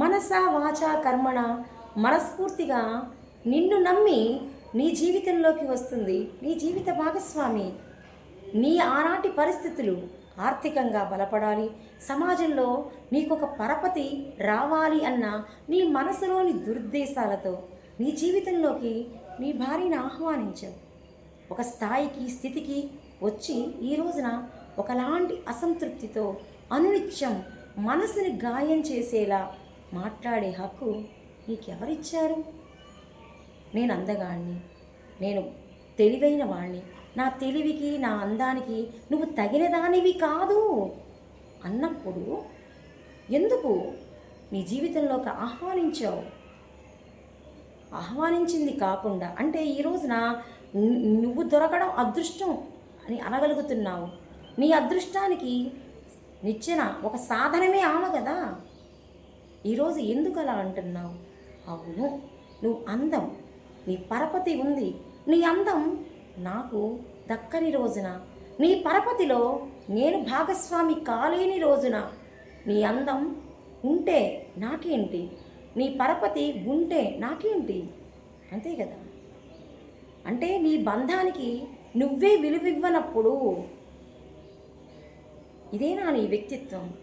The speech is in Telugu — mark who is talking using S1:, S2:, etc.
S1: మనస వాచ కర్మణ మనస్ఫూర్తిగా నిన్ను నమ్మి నీ జీవితంలోకి వస్తుంది. నీ జీవిత భాగస్వామి. నీ ఆనాటి పరిస్థితులు ఆర్థికంగా బలపడాలి. సమాజంలో నీకొక పరపతి రావాలి అన్న నీ మనసులోని దురుద్దేశాలతో నీ జీవితంలోకి నీ భార్యను ఆహ్వానించవు ఒక స్థాయికి స్థితికి వచ్చి ఈ రోజున ఒకలాంటి అసంతృప్తితో అనునిత్యం మనసుని గాయం చేసేలా మాట్లాడే హక్కు నీకెవరిచ్చారు? నేను అందగాడిని నేను తెలివైన వాణ్ణి. నా తెలివికి నా అందానికి నువ్వు తగిన దానివి కాదు అన్నప్పుడు ఎందుకు నీ జీవితంలోకి ఆహ్వానించావు? ఆహ్వానించింది కాకుండా అంటే ఈ రోజున ను- నువ్వు దొరకడం అదృష్టం అని అనగలుగుతున్నావు. నీ అదృష్టానికి నిచ్చెన ఒక సాధనమే ఆమె కదా. ఈరోజు ఎందుకు అలా అంటున్నావు? అవును నువ్వు అందం. నీ పరపతి ఉంది. నీ అందం నాకు దక్కని రోజున. నీ పరపతిలో నేను భాగస్వామి కాలేని రోజున. నీ అందం ఉంటే నాకేంటి? నీ పరపతి ఉంటే నాకేంటి? అంతే కదా? అంటే నీ బంధానికి నువ్వే విలువివ్వనప్పుడు ఇదేనా నీ వ్యక్తిత్వం?